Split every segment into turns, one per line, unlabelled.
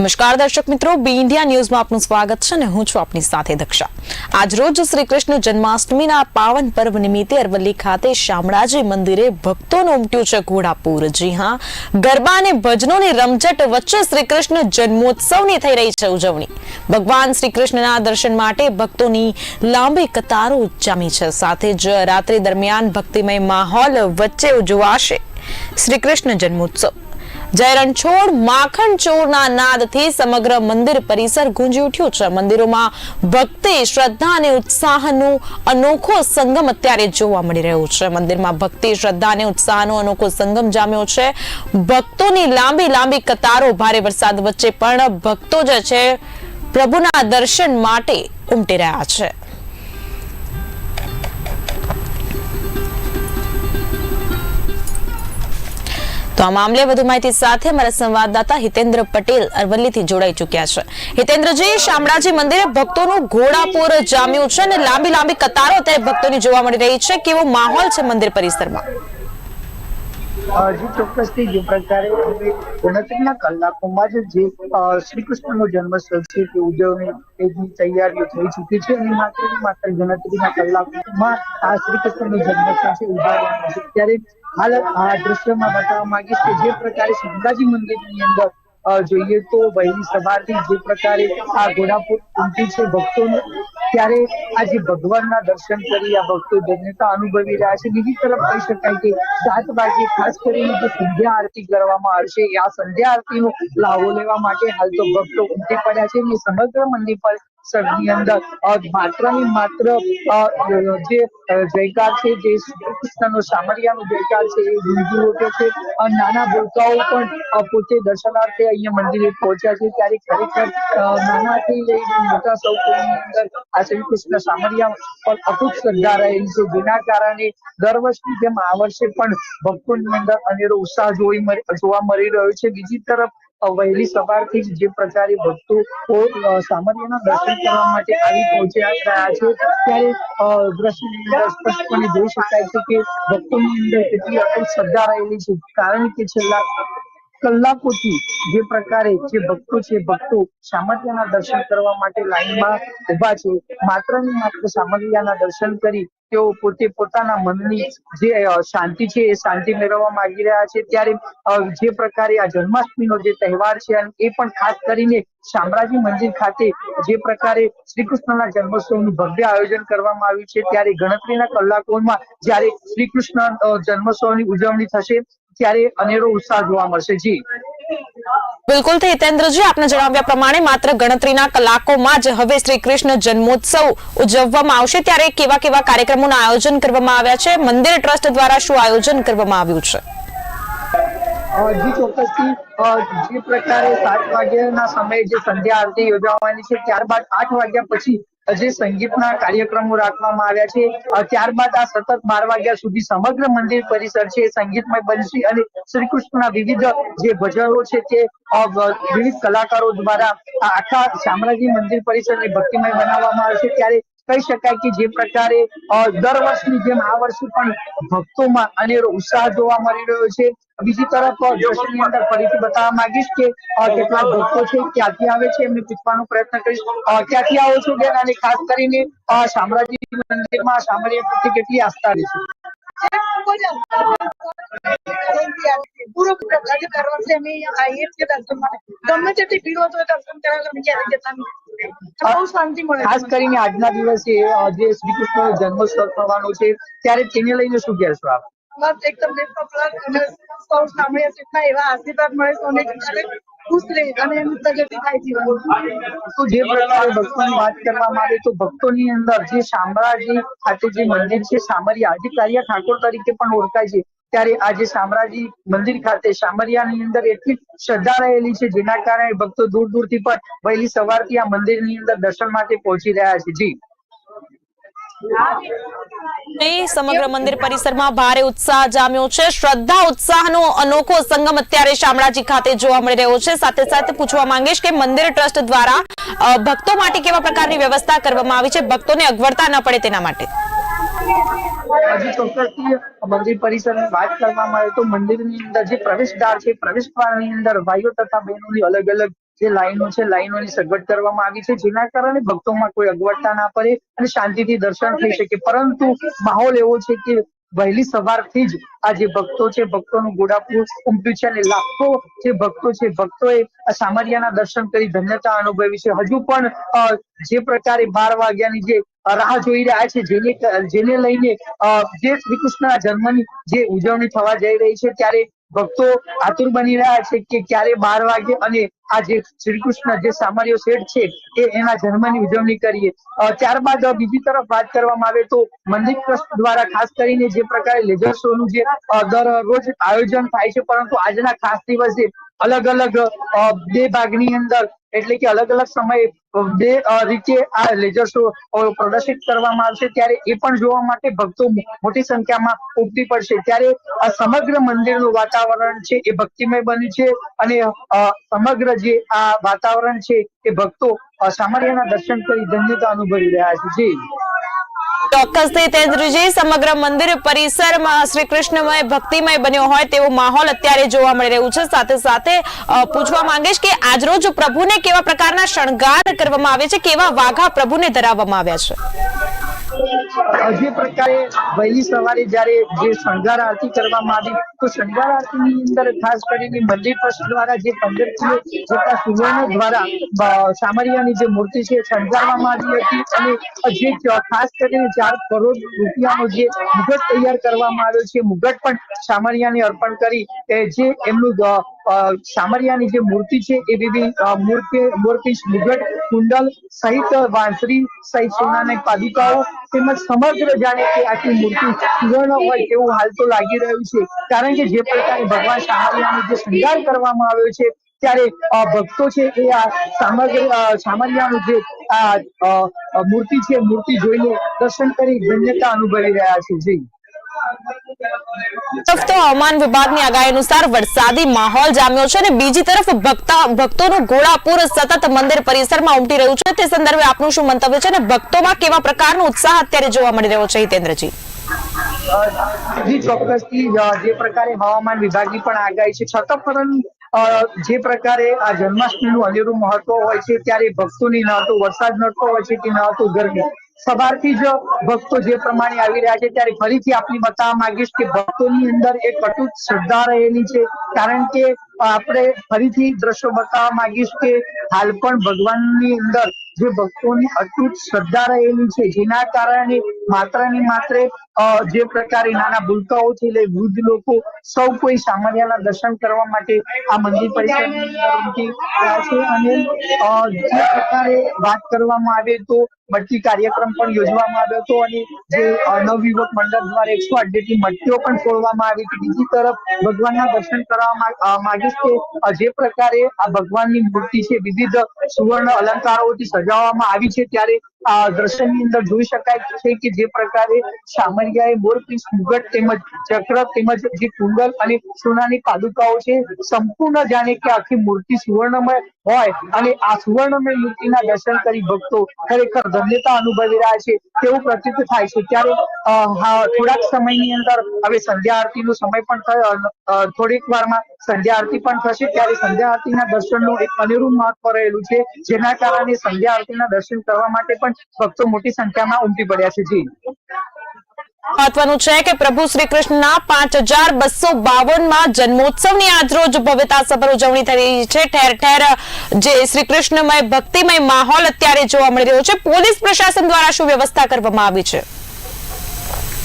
નમસ્કાર દર્શક મિત્રો, બી ઇન્ડિયા ન્યૂઝમાં આપનું સ્વાગત છે અને હું છું આપની સાથે દક્ષા. આજ રોજ શ્રી કૃષ્ણ જન્માષ્ટમીના પાવન પર્વ નિમિત્તે અરવલ્લી ખાતે શામળાજી મંદિરે ભક્તોનું ઉમટ્યું છે ઘોડાપૂર. જી હા, ગરબા અને ભજનોની રમઝટ વચ્ચે શ્રી કૃષ્ણ જન્મોત્સવની થઈ રહી છે ઉજવણી. ભગવાન શ્રી કૃષ્ણના દર્શન માટે ભક્તોની લાંબી કતારો જામી છે. સાથે જ રાત્રિ દરમિયાન ભક્તિમય માહોલ વચ્ચે ઉજવાશે શ્રી કૃષ્ણ જન્મોત્સવ. જય રણછોડ માખણ ચોરના નાદથી સમગ્ર મંદિર પરિસર ગુંજી ઉઠ્યું છે. મંદિરોમાં ભક્તિ શ્રદ્ધા અને ઉત્સાહનું અનોખો સંગમ અત્યારે જોવા મળી રહ્યો છે. મંદિરમાં ભક્તિ શ્રદ્ધા અને ઉત્સાહનો અનોખો સંગમ જામ્યો છે. ભક્તોની લાંબી લાંબી કતારો ભારે વરસાદ વચ્ચે પણ ભક્તો જે છે, પ્રભુના દર્શન માટે ઉમટી રહ્યા છે. તો આ મામલે વધુ માહિતી સાથે અમારા સંવાદદાતા હિતેન્દ્ર પટેલ અરવલ્લીથી જોડાઈ ચુક્યા છે. હિતેન્દ્રજી, શામળાજી મંદિરે ભક્તોનું ઘોડાપુર જામ્યું છે અને લાંબી લાંબી કતારો અત્યારે ભક્તોની જોવા મળી રહી છે. કેવો માહોલ છે મંદિર પરિસરમાં?
હજી ચોક્કસથી જે પ્રકારે ગણતરીના કલાકોમાં જ જે શ્રી કૃષ્ણનો જન્મોત્સવ છે તે ઉજવણી એની તૈયારીઓ થઈ ચૂકી છે. અને માત્ર માત્ર ગણતરીના કલાકોમાં આ શ્રી કૃષ્ણનો જન્મોત્સવ છે ઉજવવાનો છે. ત્યારે હાલ આ દ્રશ્યમાં બતાવવા માંગીશ કે જે પ્રકારે શંકરાજી મંદિરની અંદર જોઈએ તો વહેલી સવારથી જે પ્રકારે આ ઘોડાપુર ઉમટી છે ભક્તોને, ત્યારે આજે ભગવાનના દર્શન કરી આ ભક્તો ધન્યતા અનુભવી રહ્યા છે. બીજી તરફ કહી શકાય કે સાત વાગે ખાસ કરીને જે સંધ્યા આરતી કરવામાં આવશે આ સંધ્યા આરતીનો લાભો લેવા માટે હાલ તો ભક્તો ઉમટી પડ્યા છે અને સમગ્ર મંદિર પર ની અંદર. માત્ર ને માત્ર જે જયકાર છે, જે શ્રી કૃષ્ણનો સામરિયાનો જયકાર છે, એ ગુંજી ઉઠ્યો છે નાના ભૂલકાઓ પણ પોતે દર્શનાર્થે અહીંયા મંદિરે પહોંચ્યા છે. ત્યારે ખરેખર નાનાથી લઈને મોટા સૌ કોઈની અંદર આ શ્રી કૃષ્ણ સામરિયા પર અતૂટ શ્રદ્ધા રહેલી છે. જેના કારણે દર વર્ષની જેમ આ વર્ષે પણ ભક્તોની અંદર અનેરો ઉત્સાહ જોઈ જોવા મળી રહ્યો છે. બીજી તરફ વહેલી સવારથી જ જે પ્રકારે ભક્તો સામરિયાના દર્શન કરવા માટે આવી પહોંચ્યા રહ્યા છે, ત્યારે દ્રશ્યની સ્પષ્ટપણે જોઈ શકાય છે કે ભક્તોની અંદર કેટલી અટલ શ્રદ્ધા રહેલી છે. કારણ કે છેલ્લા કલાકોથી જે પ્રકારે જે ભક્તો છે, ભક્તો સામર્થ્યના દર્શન કરવા માટે લાઈનમાં ઊભા છે. માત્ર ને માત્ર સામર્થ્યના દર્શન કરી તેઓ પોતે પોતાના મનની જે શાંતિ છે એ શાંતિ મેળવવા માંગી રહ્યા છે. ત્યારે જે પ્રકારે આ જન્માષ્ટમીનો જે તહેવાર છે એ પણ ખાસ કરીને શામળાજી મંદિર ખાતે જે પ્રકારે શ્રી કૃષ્ણના જન્મોત્સવનું ભવ્ય આયોજન કરવામાં આવ્યું છે, ત્યારે ગણતરીના કલાકોમાં જ્યારે શ્રી કૃષ્ણ જન્મોત્સવની ઉજવણી થશે, ત્યારે અનેરો ઉત્સાહ જોવા મળશે. જી.
બિલકુલ હિતેન્દ્રજી, આપને જણાવ્યા પ્રમાણે માત્ર ગણતરીના કલાકોમાં જ હવે શ્રી કૃષ્ણ જન્મોત્સવ ઉજવવામાં આવશે. ત્યારે કેવા કેવા કાર્યક્રમોનું આયોજન કરવામાં આવ્યા છે? મંદિર ટ્રસ્ટ દ્વારા શું આયોજન કરવામાં આવ્યું છે?
જી ચોક્કસથી જે પ્રકારે સાત વાગ્યાના સમયે જે સંધ્યા આરતી યોજાવાની છે, ત્યારબાદ આઠ વાગ્યા પછી જે સંગીતના કાર્યક્રમો રાખવામાં આવ્યા છે. ત્યારબાદ આ સતત બાર વાગ્યા સુધી સમગ્ર મંદિર પરિસર છે સંગીતમય બનશે અને શ્રી વિવિધ જે ભજનો છે તે વિવિધ કલાકારો દ્વારા આખા શામળાજી મંદિર પરિસરને ભક્તિમય બનાવવામાં આવશે. ત્યારે કહી શકાય કે જે પ્રકારે દર વર્ષની જેમ આ વર્ષે પણ ભક્તોમાં અનેરો ઉત્સાહ જોવા મળી રહ્યો છે. બીજી તરફ દ્રશ્યની અંદર ફરીથી બતાવવા માંગીશ કે કેટલા ભક્તો છે ક્યાંથી આવે છે એમને પૂછવાનો પ્રયત્ન કરીશ ક્યાંથી આવો છો બેન અને ખાસ કરીને શામળાજી મંદિરમાં શામળિયા પ્રત્યે કેટલી આસ્થા રહેશે
પૂરો પ્રકારે દર વર્ષે અમે આવીએ છીએ દર્શન માટે ગમે તેટલી ભીડ હોય તો દર્શન અમે ક્યારેય જતા
ખાસ કરીને આજના દિવસે જે શ્રી કૃષ્ણનો જન્મોત્સવ થવાનો છે ત્યારે તેને લઈને શું કહેશો આપ?
બસ એકદમ ઓફ અને સૌ સાંભળ્યા છે એવા આશીર્વાદ મળે જીવનમાં
તો જે મંદિર છે સામરિયા જે કારિયા ઠાકોર તરીકે પણ ઓળખાય છે. ત્યારે આજે શામળાજી મંદિર ખાતે શામરિયાની અંદર એટલી શ્રદ્ધા રહેલી છે, જેના કારણે ભક્તો દૂર દૂરથી પણ વહેલી સવારથી આ મંદિરની અંદર દર્શન માટે પહોંચી રહ્યા છે. જી.
સમગ્ર મંદિર પરિસરમાં ભારે ઉત્સાહ જામ્યો છે. શ્રદ્ધા, ઉત્સાહનો અનોખો સંગમ અત્યારે શામળાજી ખાતે જોવા મળી રહ્યો છે. સાથે સાથે પૂછવા માંગીશ કે મંદિર ટ્રસ્ટ દ્વારા ભક્તો માટે કેવા પ્રકારની વ્યવસ્થા કરવામાં આવી છે? ભક્તોને અગવડતા ન પડે તેના માટે.
હજી ચોક્કસથી મંદિર વાત કરવામાં આવે તો મંદિરની અંદર જે પ્રવેશદ્વાર છે, પ્રવેશદ્વારની અંદર ભાઈઓ તથા બહેનોની અલગ અલગ જે લાઈનો છે, લાઈનોની સગવડ કરવામાં આવી છે, જેના કારણે ભક્તોમાં કોઈ અગવડતા ના પડે અને શાંતિથી દર્શન થઈ શકે. પરંતુ માહોલ એવો છે કે વહેલી સવારથી જ આ જે ભક્તો છે, ભક્તોનું ગોડાપુર ઉમટ્યું છે અને લાખો જે ભક્તો છે, ભક્તોએ આ સામરિયાના દર્શન કરી ધન્યતા અનુભવી છે. હજુ પણ જે પ્રકારે બાર વાગ્યાની જે રાહ જોઈ રહ્યા છે, જેને જેને લઈને જે શ્રી કૃષ્ણના જન્મની જે ઉજવણી થવા જઈ રહી છે, ત્યારે ભક્તો આતુર બની રહ્યા છે કે ક્યારે બાર વાગે અને આ જે શ્રી જે સામાન્ય શેઠ છે, એ એના જન્મની ઉજવણી કરીએ ત્યારબાદ બીજી તરફ વાત કરવામાં આવે તો મંદિર ટ્રસ્ટ દ્વારા ખાસ કરીને જે પ્રકારે લેઝર શો નું જે દર રોજ આયોજન થાય છે, પરંતુ આજના ખાસ દિવસે અલગ અલગ બે ભાગની અંદર એટલે કે અલગ અલગ સમયે બે રીતે આ લેઝર શો પ્રદર્શિત કરવામાં આવશે, ત્યારે એ પણ જોવા માટે ભક્તો મોટી સંખ્યામાં ઉમટી પડશે. ત્યારે આ સમગ્ર મંદિરનું વાતાવરણ છે, એ ભક્તિમય બન્યું છે અને સમગ્ર જે આ વાતાવરણ છે એ ભક્તો સામરિયાના દર્શન કરી ધન્યતા અનુભવી રહ્યા છે. જી.
ચોક્કસથી તેજજી સમગ્ર મંદિર પરિસરમાં શ્રી કૃષ્ણમય ભક્તિમય બન્યો હોય તેવો માહોલ અત્યારે જોવા મળી રહ્યું છે. સાથે સાથે પૂછવા માંગીશ કે આજરોજ પ્રભુને કેવા પ્રકારના શણગાર કરવામાં આવે છે? કેવા વાઘા પ્રભુને ધરાવવામાં આવ્યા છે?
જે પ્રકારે વહેલી સવારે જ્યારે જે શણગાર આરતી કરવામાં આવી, તો શણગાર આરતીની અંદર ખાસ કરીને મંદિર ટ્રસ્ટ દ્વારા જે પંદર કિલો જેટલા સુવર્ણ દ્વારા સામરિયાની જે મૂર્તિ છે શણગારવામાં આવી હતી અને જે ખાસ કરીને ચાર કરોડ રૂપિયાનો જે મુગટ તૈયાર કરવામાં આવ્યો છે મુગટ પણ સામરિયાને અર્પણ કરી જે એમનું સામરિયાની જે મૂર્તિ છે એ વિવિધ મૂર્તિ મૂર્તિ મુગટ, કુંડલ સહિત વાંસરી સહિત સોનાની પાદુકાઓ તેમજ સમગ્ર જાણે કે આખી મૂર્તિ સુવર્ણ હોય તેવું હાલ તો લાગી રહ્યું છે. કારણ કે જે પ્રકારે ભગવાન સામરિયાનો જે શૃંગાર કરવામાં આવ્યો છે, ત્યારે ભક્તો છે એ આ સામગ્રી સામાન્યનું જે, આ મૂર્તિ છે, મૂર્તિ જોઈને દર્શન કરી ધન્યતા અનુભવી રહ્યા છે. જી.
તો હવામાન વિભાગની આગાહી અનુસાર વરસાદી માહોલ જામ્યો છે અને બીજી તરફ ભક્તોનું ઘોડાપુર સતત મંદિર પરિસરમાં ઉમટી રહ્યું છે. તે સંદર્ભે આપનું શું મંતવ્ય છે અને ભક્તોમાં કેવા પ્રકારનો ઉત્સાહ અત્યારે જોવા મળી રહ્યો છે હિતેન્દ્રજી?
જી ચોક્કસથી જે પ્રકારે હવામાન વિભાગની પણ આગાહી છે, છતાં પણ જે પ્રકારે આ જન્માષ્ટમીનું અનેરું મહત્વ હોય છે, ત્યારે ભક્તોની ન તો વરસાદ નડતો હોય છે કે ન તો ગરમી સવારથી જ ભક્તો જે પ્રમાણે આવી રહ્યા છે, ત્યારે ફરીથી આપની બતાવવા માંગીશ કે ભક્તોની અંદર એક અટૂટ શ્રદ્ધા રહેલી છે. કારણ કે આપણે ફરીથી દ્રશ્યો બતાવવા માંગીશ કે હાલ પણ ભગવાનની અંદર જે ભક્તોની અતૂટ શ્રદ્ધા રહેલી છે, જેના કારણે માત્ર ને માત્ર જે પ્રકારે નાના ભૂલકાઓથી લઈ વૃદ્ધ લોકો સૌ કોઈ સામાન્યના દર્શન કરવા માટે આ મંદિર છે અને જે પ્રકારે વાત કરવામાં આવે તો મટકી કાર્યક્રમ પણ યોજવામાં આવ્યો હતો અને જે નવયુવક મંડળ દ્વારા એકસો જેટલી મટકીઓ પણ ફોડવામાં આવી હતી. બીજી તરફ ભગવાનના દર્શન કરવા માંગીશ કે જે પ્રકારે આ ભગવાનની મૂર્તિ છે વિવિધ સુવર્ણ અલંકારોથી સજાવવામાં આવી છે ત્યારે આ દ્રશ્યની અંદર જોઈ શકાય છે કે જે પ્રકારે સામરિયાએ મોરપીસ મુગટ તેમજ ચક્ર તેમજ જે કુંડલ અને સોનાની પાદુકાઓ છે, સંપૂર્ણ જાણે કે આખી મૂર્તિ સુવર્ણમય હોય અને આ સુવર્ણમય મૂર્તિના દર્શન કરી ભક્તો ખરેખર ધન્યતા અનુભવી રહ્યા છે, તેવું પ્રતીત થાય છે. ત્યારે થોડાક સમયની અંદર હવે સંધ્યા આરતીનો સમય પણ થયો થોડીક વારમાં સંધ્યા આરતી પણ થશે. ત્યારે સંધ્યા આરતીના દર્શનનું એક અનેરું મહત્વ રહેલું છે. જેના કારણે સંધ્યા આરતીના દર્શન કરવા માટે પણ ભક્તો મોટી સંખ્યામાં ઉમટી પડ્યા છે. જી.
મહત્વનું છે કે પ્રભુ શ્રી કૃષ્ણના પાંચ હજાર બસો બાવનમાં જન્મોત્સવની આજરોજ ભવ્યતાસભર ઉજવણી થઈ રહી છે. ઠેર ઠેર જે શ્રી કૃષ્ણમય ભક્તિમય માહોલ અત્યારે જોવા મળી રહ્યો છે. પોલીસ પ્રશાસન દ્વારા શું વ્યવસ્થા કરવામાં આવી છે?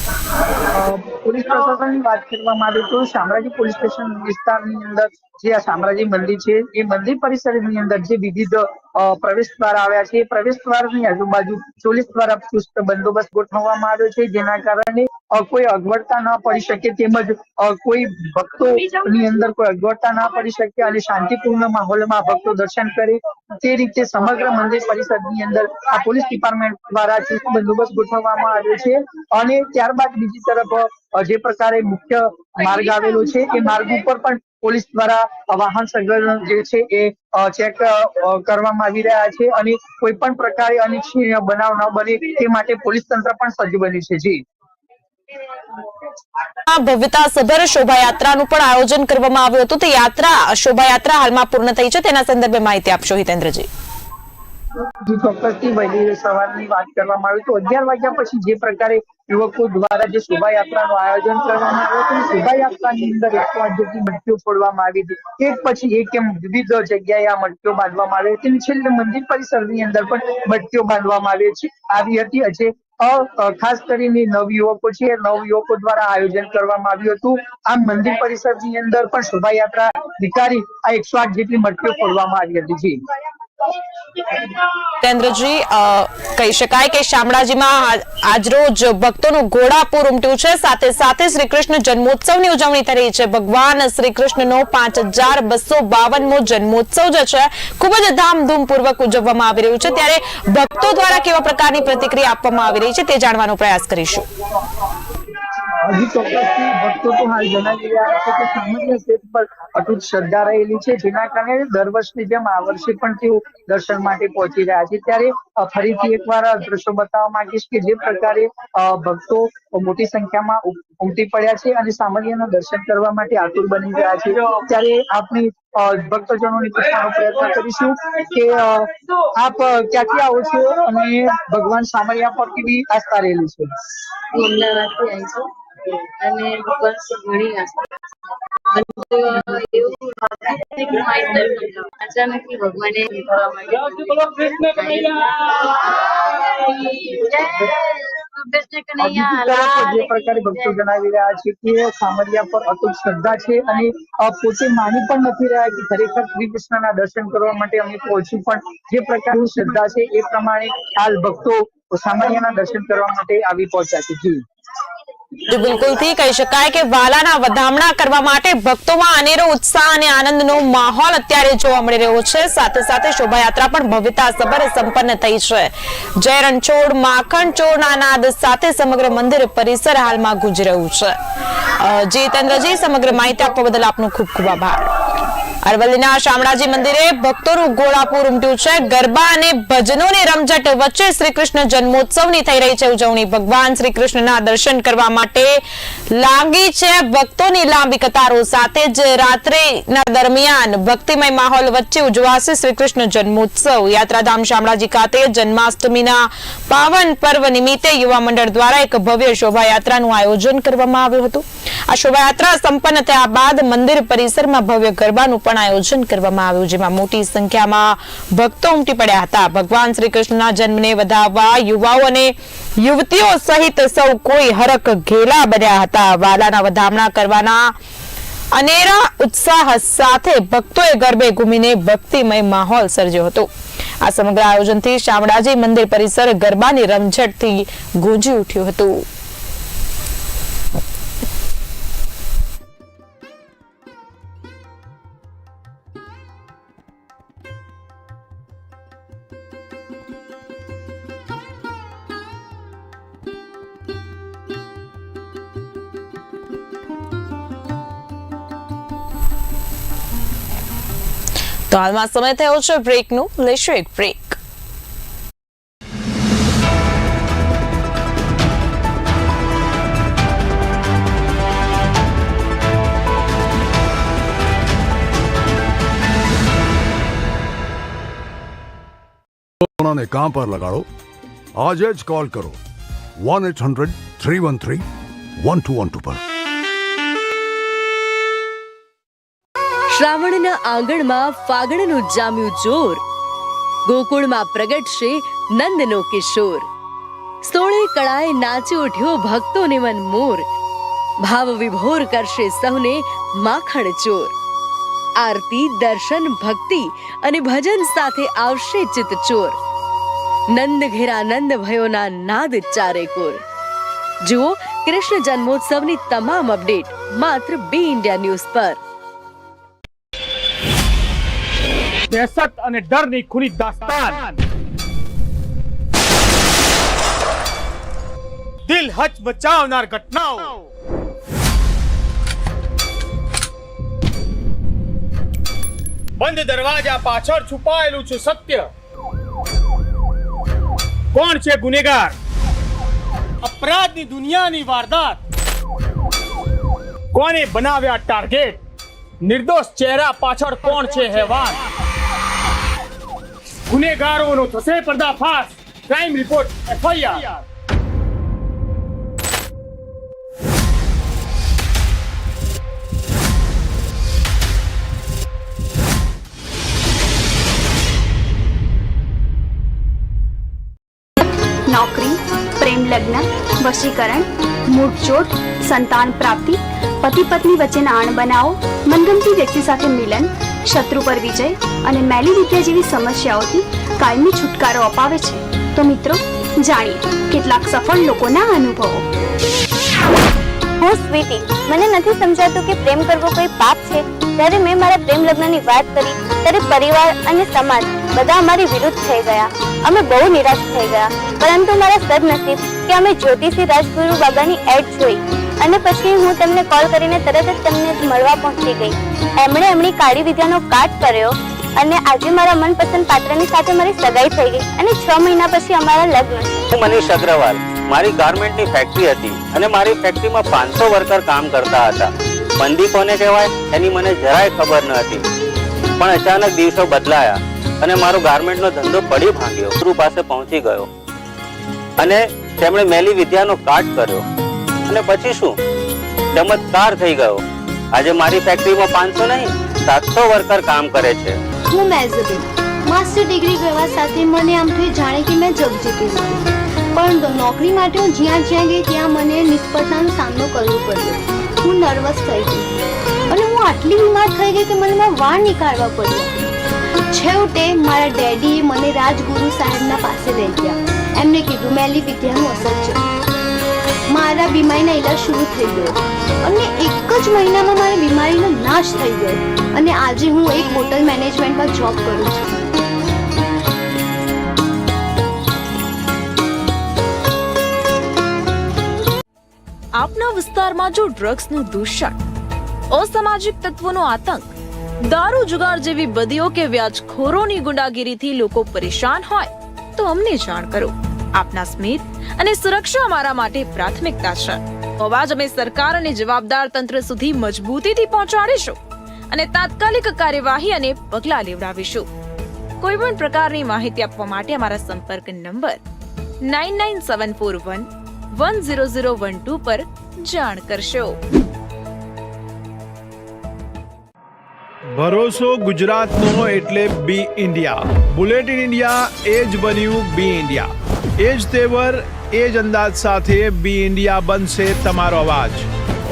પોલીસ પ્રશાસનની વાત કરવામાં આવે તો શામળાજી પોલીસ સ્ટેશન વિસ્તારની અંદર જે આ શામળાજી મંદિર છે, એ મંદિર પરિસરની અંદર જે વિવિધ પ્રવેશ દ્વાર આવ્યા છે, એ પ્રવેશ દ્વારની આજુબાજુ પોલીસ દ્વારા ચુસ્ત બંદોબસ્ત ગોઠવવામાં આવ્યો છે, જેના કારણે કોઈ અગવડતા ના પડી શકે તેમજ કોઈ ભક્તો ની અંદર કોઈ અગવડતા ના પડી શકે અને શાંતિપૂર્ણ માહોલમાં ભક્તો દર્શન કરે, તે રીતે સમગ્ર મંદિર પરિસરની અંદર આ પોલીસ ડિપાર્ટમેન્ટ દ્વારા ચુસ્ત બંદોબસ્ત ગોઠવવામાં આવ્યો છે અને ત્યારબાદ બીજી તરફ જે પ્રકારે મુખ્ય માર્ગ આવેલો છે, એ માર્ગ ઉપર પણ પોલીસ દ્વારા વાહન સંગ્રહ જે છે એ ચેક કરવામાં આવી રહ્યા છે અને કોઈ પણ પ્રકારે અનિચ્છનીય બનાવ ન બને તે માટે પોલીસ તંત્ર પણ સજ્જ બન્યું છે. જી.
આ ભવ્યતા સભર શોભાયાત્રાનું પણ આયોજન કરવામાં આવ્યું હતું. તે યાત્રા, શોભાયાત્રા હાલમાં પૂર્ણ થઈ છે. તેના સંદર્ભે માહિતી આપશો હિતેન્દ્રજી.
ચોક્કસથી વહેલી સવારની વાત કરવામાં આવી તો અગિયાર વાગ્યા પછી જે પ્રકારે યુવકો દ્વારા જે શોભાયાત્રાનું આયોજન કરવામાં આવ્યું હતું શોભાયાત્રાની અંદર એકસો આઠ મટકીઓ ફોડવામાં આવી હતી એક પછી એક એમ વિવિધ જગ્યાએ આ મટકીઓ બાંધવામાં આવી હતી છેલ્લે મંદિર પરિસરની અંદર પણ મટકીઓ બાંધવામાં આવી છે આવી હતી. અ, ખાસ કરીને નવ યુવકો છે નવ યુવકો દ્વારા આયોજન કરવામાં આવ્યું હતું. આ મંદિર પરિસરની અંદર પણ શોભાયાત્રા નીકાળી આ એકસો આઠ જેટલી મટકીઓ ફોડવામાં આવી હતી. જી.
હિતેન્દ્રજી કહી શકાય કે શામળાજીમાં આજરોજ ભક્તોનું ઘોડાપુર ઉમટ્યું છે. સાથે સાથે શ્રી કૃષ્ણ જન્મોત્સવની ઉજવણી થઈ છે. ભગવાન શ્રી કૃષ્ણનો પાંચ હજાર બસો બાવનમો જન્મોત્સવ જે છે, ખૂબ જ ધામધૂમપૂર્વક ઉજવવામાં આવી રહ્યું છે. ત્યારે ભક્તો દ્વારા કેવા પ્રકારની પ્રતિક્રિયા આપવામાં આવી રહી છે તે જાણવાનો પ્રયાસ કરીશું.
હજી ચોક્કસથી ભક્તો તો હાલ જણાવી રહ્યા છે કે સામાન્ય સેટ પર અટૂટ શ્રદ્ધા રહેલી છે. જેના કારણે દર વર્ષની જેમ આ વર્ષે પણ તેઓ દર્શન માટે પહોંચી રહ્યા છે. ત્યારે ફરીથી એકવાર દ્રશ્યો બતાવવા માંગીશ કે જે પ્રકારે ભક્તો મોટી સંખ્યામાં ઉમટી પડ્યા છે અને સામાન્યના દર્શન કરવા માટે આતુર બની ગયા છે. ત્યારે આપની અ, ભક્તજનોને પૂછવાનો પ્રયત્ન કરીશું કે આપ ક્યાંથી આવો છો અને ભગવાન સામરિયા પર કેવી આસ્થા રહેલી છે.
અમદાવાદથી આવી છું અને ભગવાન ઘણી આસ્થા અચાનકથી ભગવાને
જે પ્રકારે પર અતૂટ શ્રદ્ધા છે અને પોતે માની પણ નથી રહ્યા કે ખરેખર શ્રી કૃષ્ણના દર્શન કરવા માટે અમે પહોંચ્યું પણ જે પ્રકારની શ્રદ્ધા છે એ પ્રમાણે હાલ ભક્તો સામરિયાના દર્શન કરવા માટે આવી પહોંચ્યા છે જી
જી, બિલકુલથી કહી શકાય કે વાલાના વધામણા કરવા માટે ભક્તોમાં અનેરો ઉત્સાહ અને આનંદનો માહોલ અત્યારે જોવા મળી રહ્યો છે. સાથે સાથે શોભાયાત્રા પણ ભવ્યતાસભર સંપન્ન થઈ છે. જય રણછોડ માખણ ચોરના નાદ સાથે સમગ્ર મંદિર પરિસર હાલમાં ગુંજી રહ્યું છે. જીતેન્દ્રજી સમગ્ર માહિતી આપવા બદલ આપનો ખૂબ ખૂબ આભાર. અરવલ્લીના શામળાજી મંદિરે ભક્તોનું ગોળાપુર ઉમટ્યું છે. ગરબા અને ભજનોની રમઝટ વચ્ચે શ્રી કૃષ્ણ જન્મોત્સવની થઈ રહી છે ઉજવણી. ભગવાન શ્રી દર્શન કરવા માટે લાગી છે ભક્તોની લાંબી કતારો સાથે જ રાત્રિના દરમિયાન ભક્તિમય માહોલ વચ્ચે ઉજવાશે શ્રી કૃષ્ણ જન્મોત્સવ. યાત્રાધામ શામળાજી ખાતે જન્માષ્ટમીના પાવન પર્વ નિમિત્તે યુવા મંડળ દ્વારા એક ભવ્ય શોભાયાત્રાનું આયોજન કરવામાં આવ્યું હતું. આ શોભાયાત્રા સંપન્ન થયા બાદ મંદિર પરિસરમાં ભવ્ય ગરબાનું પણ આયોજન કરવામાં આવ્યું, જેમાં મોટી સંખ્યામાં ભક્તો ઉમટી પડ્યા હતા. ભગવાન શ્રી કૃષ્ણના જન્મને વધાવવા યુવાઓ અને યુવતીઓ સહિત સૌ કોઈ હરક ઘેલા બન્યા હતા. વાલાના વધામણા કરવાના અનેરા ઉત્સાહ સાથે ભક્તોએ ગરબે ઘૂમીને ભક્તિમય માહોલ સર્જ્યો હતો. આ સમગ્ર આયોજનથી શામળાજી મંદિર પરિસર ગરબાની રમઝટથી ગુંજી ઉઠ્યું હતું. તો હાલમાં સમય થયો છે બ્રેકનું. લેશું એક બ્રેક.
ને કામ પર લગાડો? આજે જ કોલ કરો. One eight hundred three one three one two one two પર.
શ્રાવણના આંગણમાં ફાગણનું જામ્યું જોર. ગોકુળમાં પ્રગટશે નંદનો કિશોર. સોળે કળાએ નાચી ઉઠ્યો ભક્તોને મન મોર ભાવ વિભોર કરશે સૌને માખણ ચોર. આરતી, દર્શન, ભક્તિ અને ભજન સાથે આવશે ચિતચોર નંદ ઘેરા નંદ ભયોના નાદ ચારે કોર. જુઓ, કૃષ્ણ જન્મોત્સવની તમામ અપડેટ માત્ર બી ઇન્ડિયા ન્યૂઝ પર.
દહેશત અને ડરની ખુલ્લી દાસ્તાન દિલ હચ બચાવનાર ઘટનાઓ બંધ દરવાજા પાછળ છુપાયેલું છે સત્ય કોણ છે ગુનેગાર અપરાધની દુનિયાની વારદાત કોને બનાવ્યા ટાર્ગેટ નિર્દોષ ચહેરા પાછળ કોણ છે હેવાન ગુનેગારોનો થશે પર્દાફાશ ક્રાઇમ રિપોર્ટ એફઆઈઆર
નોકરી પ્રેમ લગ્ન વશીકરણ મૂળચોટ સંતાન પ્રાપ્તિ પતિ પત્ની વચ્ચેના આણ બનાવો મનગમતી વ્યક્તિ સાથે મિલન શત્રુ પર વિજય અને મેલી વિદ્યા જેવી સમસ્યાઓથી કાયમી છુટકારો અપાવે છે. તો મિત્રો, જાણીએ કેટલાક સફળ લોકોના અનુભવો.
હું સ્વીટી. મને નથી સમજાતું કે પ્રેમ કરવો કોઈ પાપ છે. ત્યારે મેં મારા પ્રેમ લગ્નની વાત કરી. ત્યારે પરિવાર અને સમાજ બધા અમારી વિરુદ્ધ થઈ ગયા. અમે બહુ નિરાશ થઈ ગયા. પરંતુ મારા સદનસીબ કે અમે જ્યોતિષી રાજગુરુ બાબાની એડ જોઈ અને પછી હું તેમને કોલ કરીને તરત જ તેમને મળવા પહોંચી ગઈ. એમણે એમની કાળી વિદ્યાનો કાટ કર્યો અને આજે મારા મનપસંદ પાત્રની સાથે મારી સગાઈ થઈ ગઈ અને છ મહિના પછી અમારા લગ્ન.
હું મનીષ અગ્રવાલ. મારી ગાર્મેન્ટની ફેક્ટરી હતી અને મારી ફેક્ટરીમાં પાંચસો વર્કર કામ કરતા હતા. બંદી કોને કહેવાય? એની મને જરાય ખબર ન હતી. પણ અચાનક દિવસો બદલાયા. અને મારો ગાર્મેન્ટનો ધંધો પડી ભાંગ્યો ગુરુ પાસે પહોંચી ગયો. અને તેમણે મેલી વિદ્યાનો કાટ કર્યો. અને પછી શું? ચમત્કાર થઈ ગયો. આજે મારી ફેક્ટરીમાં પાંચસો નહીં, સાતસો વર્કર કામ કરે છે.
હું મેઝબેલ માસ્ટર ડિગ્રી કરવા સાથે મને આમ થયું જાણે કે મેં જગ જીતી પરંતુ નોકરી માટે હું જ્યાં જ્યાં ગઈ ત્યાં મને નિષ્ફળતાનો સામનો કરવો પડ્યો. હું નર્વસ થઈ ગઈ. અને હું આટલી બીમાર થઈ ગઈ કે મને મારા વાળ નીકાળવા પડ્યા. છેવટે મારા ડેડીએ મને રાજગુરુ સાહેબના પાસે લઈ ગયા. એમને કીધું મેલી વિદ્યાનું અસર છે. મારા બીમારીના ઈલાજ શરૂ થઈ ગયો. અને એક જ મહિનામાં મારી બીમારીનો નાશ થઈ ગયો. અને આજે હું એક હોટલ મેનેજમેન્ટમાં જોબ કરું છું.
આપના વિસ્તારમાં જો ડ્રગ્સનું દૂષણ, અસામાજિક તત્વોનો આતંક દારૂ જુગાર જેવી બદીઓ કે વ્યાજખોરોની ગુંડાગીરીથી લોકો પરેશાન હોય, તો અમને જાણ કરો. આપના સ્મિત અને સુરક્ષા અમારા માટે પ્રાથમિકતા છે. અવાજ અમે સરકાર અને જવાબદાર તંત્ર સુધી મજબૂતીથી પહોંચાડીશું અને તાત્કાલિક કાર્યવાહી અને પગલાં લેવડાવીશું. કોઈ પણ પ્રકારની માહિતી આપવા માટે અમારા સંપર્ક number nine nine seven four one one zero zero one two પર જાણ કરશો.
ભરોસો ગુજરાતનો એટલે B India. Bullet in India, એ જ બન્યું બી ઇન્ડિયા. એ જ તેવર, એ જ અંદાજ સાથે બી ઇન્ડિયા બનશે તમારો અવાજ.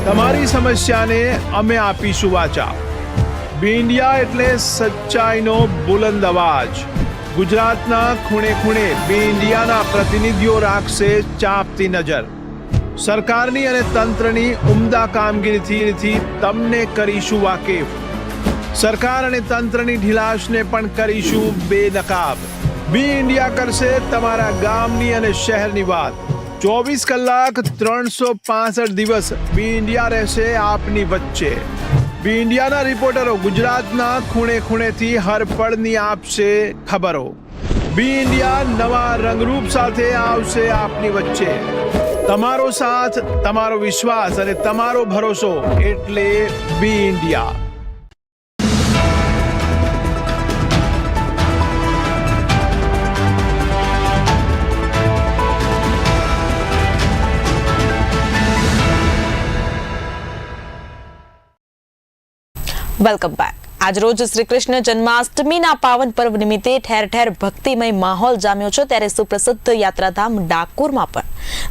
તમારી સમસ્યાને અમે આપીશું વાચા. બી ઇન્ડિયા એટલે સચ્ચાઈનો બુલંદ અવાજ. ગુજરાતના ખૂણે ખૂણે બી ઇન્ડિયાના પ્રતિનિધિઓ રાખશે ચાંપતી નજર. સરકારની અને તંત્રની ઉમદા કામગીરીથી તમને કરીશું વાકેફ. સરકાર અને તંત્રની ઢીલાશને પણ કરીશું બેનકાબ. બી ઇન્ડિયા કરશે તમારા ગામની અને શહેરની વાત. ચોવીસ કલાક ત્રણસો પાસઠ દિવસ બી ઇન્ડિયા રહેશે આપની વચ્ચે. બી ઇન્ડિયાના રિપોર્ટરો ગુજરાતના ખૂણે ખૂણેથી હર પળની આપશે ખબરો. બી ઇન્ડિયા નવા રંગરૂપ સાથે આવશે આપની વચ્ચે. તમારો સાથ, તમારો વિશ્વાસ અને તમારો ભરોસો એટલે બી ઇન્ડિયા.
વેલકમ બેક આજરોજ શ્રી જન્માષ્ટમીના પાવન પર્વ નિમિત્તે ઠેર ઠેર ભક્તિમય માહોલ જામ્યો છે ત્યારે સુપ્રસિદ્ધ યાત્રાધામ ડાકોરમાં પણ.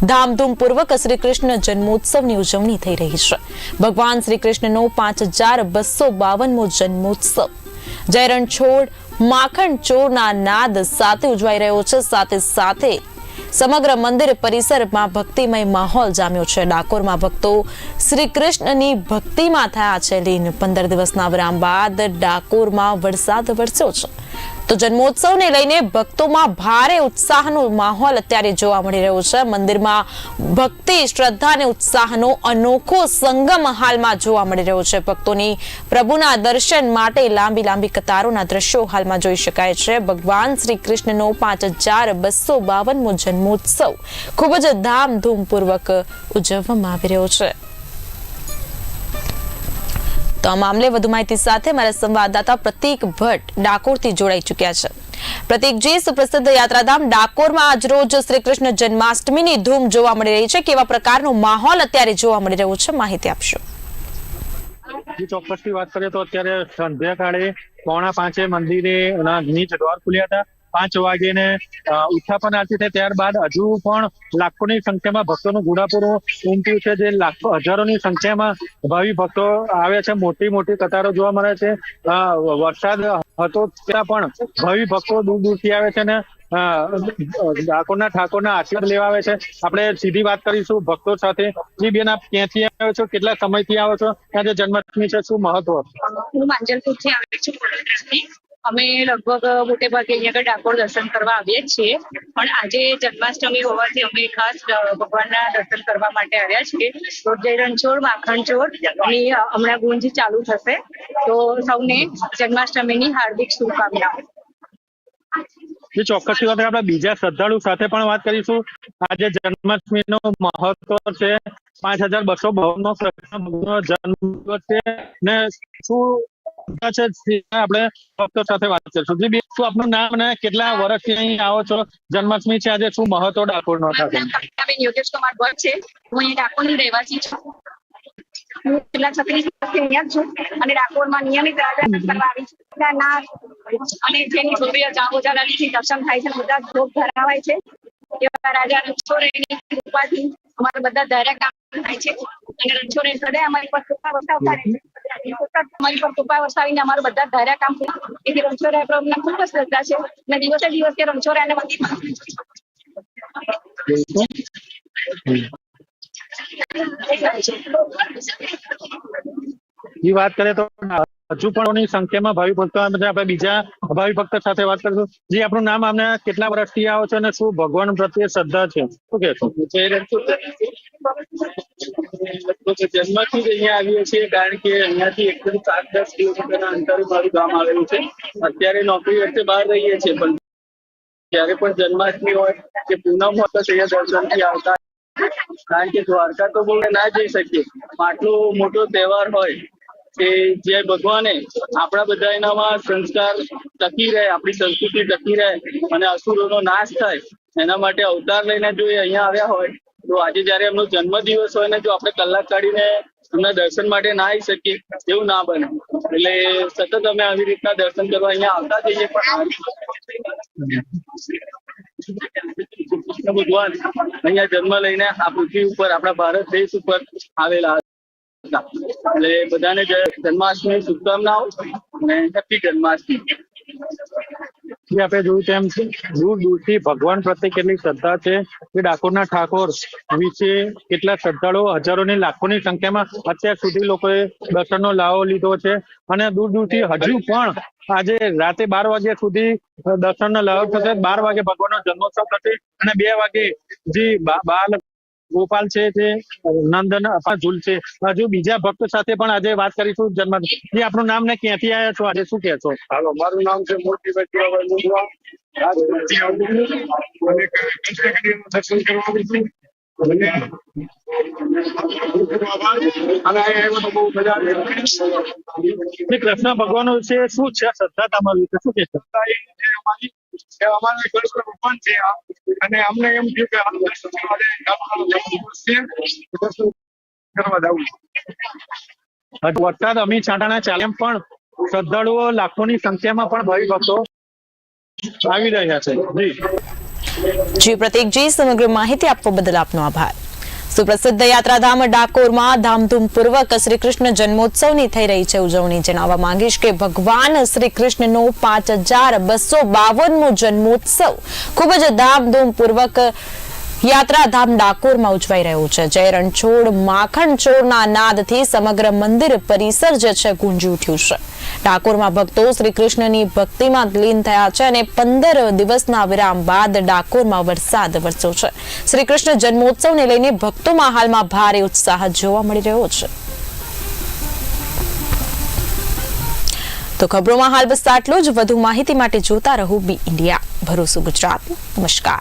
ધામધૂમપૂર્વક શ્રી કૃષ્ણ જન્મોત્સવની ઉજવણી થઈ રહી છે. ભગવાન શ્રી કૃષ્ણનો પાંચ હજાર બસો બાવનમો જન્મોત્સવ. જય રણછોડ માખણ ચોરના નાદ સાથે ઉજવાઈ રહ્યો છે. સાથે સાથે સમગ્ર મંદિર પરિસરમાં ભક્તિમય માહોલ જામ્યો છે. ડાકોરમાં ભક્તો શ્રી કૃષ્ણની ભક્તિમાં થયા છે. લીન પંદર દિવસના વિરામ બાદ ડાકોરમાં વરસાદ વરસ્યો છે. તો જન્મોત્સવને લઈને ભક્તોમાં ભારે ઉત્સાહનો માહોલ અત્યારે જોવા મળી રહ્યો છે. મંદિરમાં ભક્તિ, શ્રદ્ધા અને ઉત્સાહનો અનોખો સંગમ હાલમાં જોવા મળી રહ્યો છે. ભક્તોની પ્રભુના દર્શન માટે લાંબી લાંબી કતારોના દ્રશ્યો હાલમાં જોઈ શકાય છે. ભગવાન શ્રી કૃષ્ણનો પાંચ હજાર બસો બાવનમો જન્મોત્સવ ખૂબ જ ધામધૂમપૂર્વક ઉજવવામાં આવી રહ્યો છે. તો આ મામલે વધુ માહિતી સાથે મારા સંવાદદાતા પ્રતિક ભટ્ટ ડાકોરથી જોડાઈ ચૂક્યા છે. પ્રતિકજી સુપ્રસિદ્ધ યાત્રાધામ ડાકોરમાં આજરોજ શ્રી કૃષ્ણ જન્માષ્ટમીની ધૂમ જોવા મળી રહી છે. કેવા પ્રકારનો માહોલ અત્યારે જોવા મળી રહ્યો છે? માહિતી આપશો.
જે વાત કરીએ તો અત્યારે સંધ્યાકાળે પોણા પાંચે મંદિરે ના નીચ દ્વાર ખુલ્યા હતા. પાંચ વાગે ને ઉત્થાપન આરતી થઈ ત્યારબાદ હજુ પણ લાખોની સંખ્યામાં ભક્તોનું ઘોડાપુર ઉમટ્યું છે, જે લાખો હજારોની સંખ્યામાં ભાવિ ભક્તો આવ્યા છે. મોટી મોટી કતારો જોવા મળે છે. વરસાદ હતો ત્યાં પણ ભાવિ ભક્તો દૂર દૂરથી આવે છે ને ઠાકોરના ઠાકોરના આશીર્વાદ લેવા આવે છે. આપણે સીધી વાત કરીશું ભક્તો સાથે. જી બેન આપ ક્યાંથી આવ્યો છો? કેટલા સમયથી આવો છો? ત્યાં જે જન્માષ્ટમી છે, શું મહત્વ?
હું માંજલપુરથી આવી છું. અમે લગભગ મોટે ભાગે અહીંયા આગળ ડાકોર દર્શન કરવા આવીએ છીએ. પણ આજે જન્માષ્ટમી હોવાથી અમે ખાસ ભગવાનના દર્શન કરવા માટે આવ્યા છીએ. તો જય રણછોડ માખણ ચોરની હમણાં ગુંજ ચાલુ થશે. તો સૌને જન્માષ્ટમીની હાર્દિક શુભકામનાઓ.
જે ચોક્કસ વાત આપણે બીજા શ્રદ્ધાળુ સાથે પણ વાત કરીશું. આજે જન્માષ્ટમી નો મહત્વ છે. પાંચ હજાર બસો બાવન નો જન્મ છે. ને શું આપણે ભક્તો સાથે વાત કરીશું. જી બેન, શું આપનું નામ અને કેટલા વર્ષથી અહીં આવો છો? જન્માષ્ટમી છે આજે શું મહત્વ ડાકોરનો થશે
બેન યોગેશ કુમાર ભટ્ટ છે. હું અહીંયા ડાકોરની રહેવાસી છું. હું છેલ્લા છત્રીસ વર્ષથી અહીંયા છું અને ડાકોરમાં નિયમિત દર્શન કરવા આવી છું. ના ના અને જેની ભવ્ય ચાંગોજાલાથી દર્શન થાય છે બધા ભોગ ધરાવાય છે. એવા રાજા રણછોડની કૃપાથી અમારા બધા ધાર્યા કામ થાય છે. અને રણછોડે સદાય અમારી પર કૃપા વરસાવતા રહે છે. સતત અમારી પર કૃપા વરસાવીને અમારું બધા ધાર્યા કામ પૂરા એથી રણછોડરાય પર અમને ખૂબ જ શ્રદ્ધા છે. અને દિવસે દિવસે રણછોડરાયને
મંદિર વાત કરે તો હજુ પણ ની સંખ્યામાં ભાવિ ભક્તો આપણે બીજા ભાવિ ભક્ત સાથે વાત કરીશું. જે, આપણું નામ અમને કેટલા વર્ષથી આવો છો અને શું ભગવાન પ્રત્યે શ્રદ્ધા છે? શું કહેશો?
જન્મથી જ અહીંયા આવીએ છીએ કારણ કે અહીંયાથી એકદમ સાત દસ કિલોમીટરના અંતરે મારું ગામ આવેલું છે અત્યારે નોકરી વચ્ચે બહાર રહીએ છીએ પણ જ્યારે પણ જન્માષ્ટમી હોય કે પૂનમ હોય તો અહીંયા દર્શનથી આવતા કારણ કે દ્વારકા તો બહુ ના જઈ શકીએ. આટલો મોટો તહેવાર હોય કે જે ભગવાને આપણા બધા એનામાં સંસ્કાર ટકી રહે, આપણી સંસ્કૃતિ ટકી રહે અને અસુરોનો નાશ થાય, એના માટે અવતાર લઈને જો એ અહીંયા આવ્યા હોય, તો આજે જયારે એમનો જન્મદિવસ હોય ને જો આપણે કલાક કાઢીને એમના દર્શન માટે ના આવી શકીએ, એવું ના બને. એટલે સતત અમે આવી રીતના દર્શન કરવા અહીંયા આવતા જઈએ, પણ ભગવાન અહીંયા જન્મ લઈને આ પૃથ્વી ઉપર, આપણા ભારત દેશ ઉપર આવેલા હતા એટલે બધાને જન્માષ્ટમી શુભકામનાઓ અને હેપી જન્માષ્ટમી.
આપણે જોયું તેમ દૂર દૂરથી ભગવાન પ્રત્યે કેટલી શ્રદ્ધા છે કે ડાકોરના ઠાકોર વિશે કેટલા શ્રદ્ધાળુઓ હજારોની લાખોની સંખ્યામાં અત્યાર સુધી લોકોએ દર્શનનો લાવો લીધો છે અને દૂર દૂરથી હજુ પણ આજે રાતે બાર વાગ્યા સુધી દર્શનનો લાવો થશે. બાર વાગે ભગવાનનો જન્મોત્સવ થશે અને બે વાગે જે બાલ ગોપાલ છે જે નંદન ઝૂલ છે. હજુ બીજા ભક્ત સાથે પણ આજે વાત કરીશું જન્મ જે આપણું નામ ને ક્યાંથી આવ્યા છો? આજે શું કહેશો
હાલો મારું નામ છે મોતીભાઈ છું. દર્શન કરવા આવું છું. તો
કૃષ્ણ ભગવાન છે શું છે? શ્રદ્ધા તમારી શું કહેશો
જે અમારી. એ અમારા કૃષ્ણ ભગવાન છે અને અમને એમ થયું કે કરવા જવું
વરસાદ અમી છાંટાના ચાલે એમ પણ શ્રદ્ધાળુઓ લાખોની સંખ્યામાં પણ ભાવિ ભક્તો આવી રહ્યા છે. જી.
જી પ્રતીકજી સમગ્ર માહિતી આપવા બદલ આપનો આભાર. સુપ્રસિદ્ધ યાત્રાધામ ડાકોરમાં ધામધૂમપૂર્વક શ્રી કૃષ્ણ જન્મોત્સવની થઈ રહી છે. ઉજવણી જણાવવા માંગીશ કે ભગવાન શ્રી કૃષ્ણનો પાંચ હજાર બસો બાવનમો જન્મોત્સવ ખૂબ જ ધામધૂમપૂર્વક યાત્રાધામ ડાકોરમાં ઉજવાઈ રહ્યું છે. જય રણછોડ, માખણ ચોરના નાદથી સમગ્ર મંદિર પરિસર જે છે ગુંજી ઉઠ્યું છે. ડાકોરમાં ભક્તો શ્રી કૃષ્ણની ભક્તિમાં લીન થયા છે અને પંદર દિવસના વિરામ બાદ ડાકોરમાં વરસાદ વરસ્યો છે. શ્રી કૃષ્ણ જન્મોત્સવને લઈને ભક્તોમાં હાલમાં ભારે ઉત્સાહ જોવા મળી રહ્યો છે. તો ખબરોમાં હાલ બસ આટલું જ. વધુ માહિતી માટે જોતા રહો બી ઇન્ડિયા. ભરોસો ગુજરાત. નમસ્કાર.